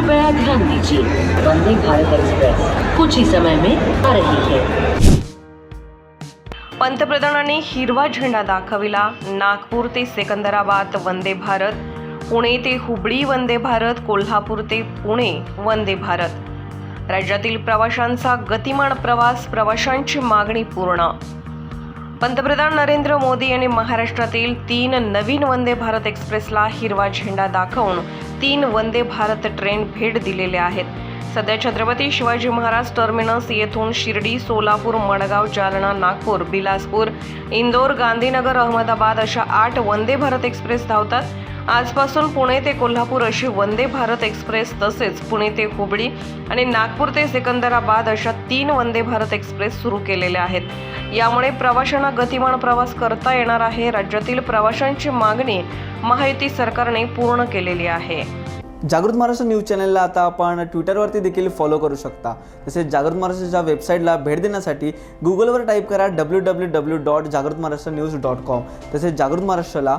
लीजिए वंदे भारत एक्सप्रेस। कुछ ही समय में आ रही है। पंतप्रधानांनी हिरवा झेंडा दाखविला. नागपूर ते सिकंदराबाद वंदे भारत. पुणे ते हुबळी वंदे भारत. कोल्हापूर ते पुणे वंदे भारत. राज्यातील प्रवाशांचा गतिमान प्रवास प्रवाशांची मागणी पूर्ण. पंतप्रधान नरेंद्र मोदी यांनी महाराष्ट्रातील तीन नवीन वंदे भारत एक्सप्रेसला हिरवा झेंडा दाखवून तीन वंदे भारत ट्रेन भेट दिलेल्या आहेत. सध्या छत्रपती शिवाजी महाराज टर्मिनस येथून शिर्डी सोलापूर मडगाव जालना नागपूर बिलासपूर इंदोर गांधीनगर अहमदाबाद अशा आठ वंदे भारत एक्सप्रेस धावतात. आजपासून पुणे ते कोल्हापूर अशी वंदे भारत एक्सप्रेस तसेच पुणे ते हुबळी आणि नागपूर ते सिकंदराबाद अशा तीन वंदे भारत एक्सप्रेस सुरू केलेल्या आहेत. यामुळे प्रवाशांना गतिमान प्रवास करता येणार आहे. राज्यातील प्रवाशांची मागणी महायुती सरकारने पूर्ण केलेली आहे. जागृत महाराष्ट्र न्यूज चॅनलला आता आपण ट्विटरवरती देखील फॉलो करू शकता. तसेच जागृत महाराष्ट्राच्या वेबसाईटला भेट देण्यासाठी गुगलवर टाईप करा डब्ल्यू डब्ल्यू डब्ल्यू डॉट जागृत महाराष्ट्र न्यूज डॉट कॉम तसेच जागृत महाराष्ट्राला